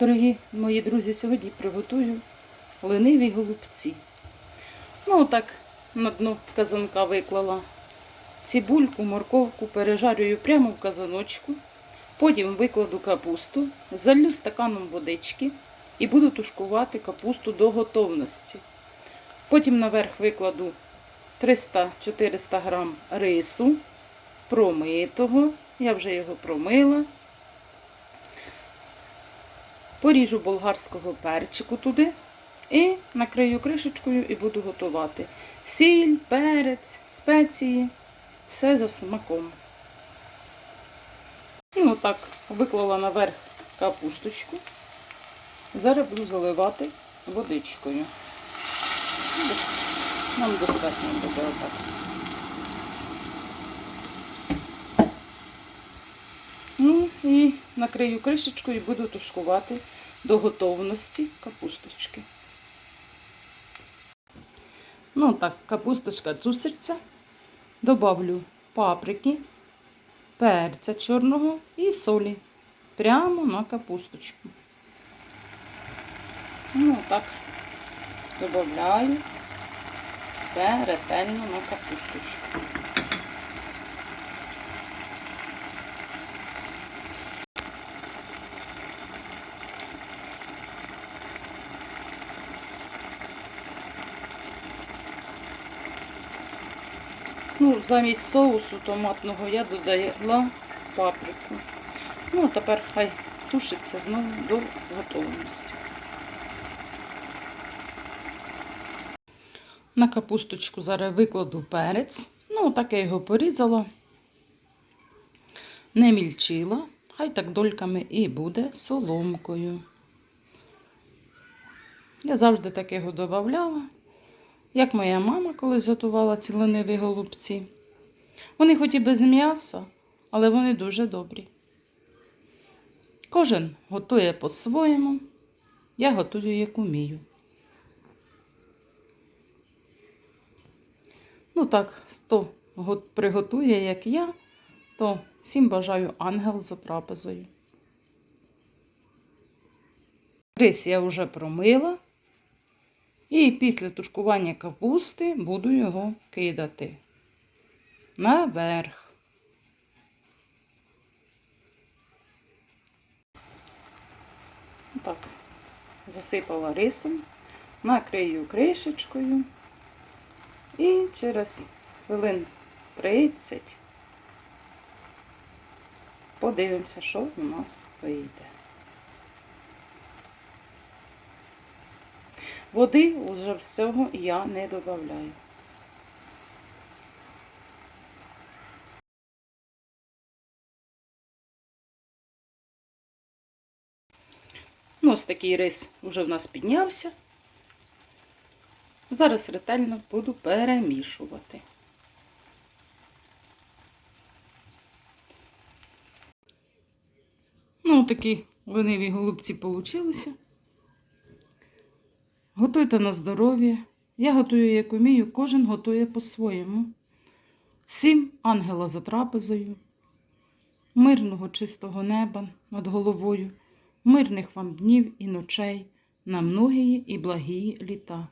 Дорогі мої друзі, сьогодні приготую лениві голубці. Ну, так на дно казанка виклала цибульку, морковку, пережарюю прямо в казаночку. Потім викладу капусту, залью стаканом водички і буду тушкувати капусту до готовності. Потім наверх викладу 300-400 грам рису, промитого. Я вже його промила. Поріжу болгарського перчику туди і накрию кришечкою і буду готувати. Сіль, перець, спеції, все за смаком. І отак виклала наверх капусточку. Зараз буду заливати водичкою. Нам достатньо буде отак. Ну і накрию кришечкою і буду тушкувати до готовності капусточки. Ну так, капусточка цуситься. Добавлю паприки, перця чорного і солі. Прямо на капусточку. Ну так, додаю все ретельно на капусточку. Ну, замість соусу томатного я додала паприку. Ну, а тепер хай тушиться знову до готовності. На капусточку зараз викладу перець. Ну, так я його порізала, не мільчила, хай так дольками і буде соломкою. Я завжди так його додавала, як моя мама колись готувала ці лениві голубці. Вони хоч і без м'яса, але вони дуже добрі. Кожен готує по-своєму, я готую як умію. Ну так, хто приготує, як я, то всім бажаю ангел за трапезою. Рис я вже промила. І після тушкування капусти буду його кидати наверх. Так, засипала рисом, накрию кришечкою. І через хвилин 30 подивимося, що у нас вийде. Води вже з цього я не додаю. Ну, ось такий рис вже в нас піднявся. Зараз ретельно буду перемішувати. Ну, такі лениві голубці получилися. Готуйте на здоров'я. Я готую, як умію, кожен готує по-своєму. Всім ангела за трапезою, мирного чистого неба над головою, мирних вам днів і ночей, на многії і благії літа.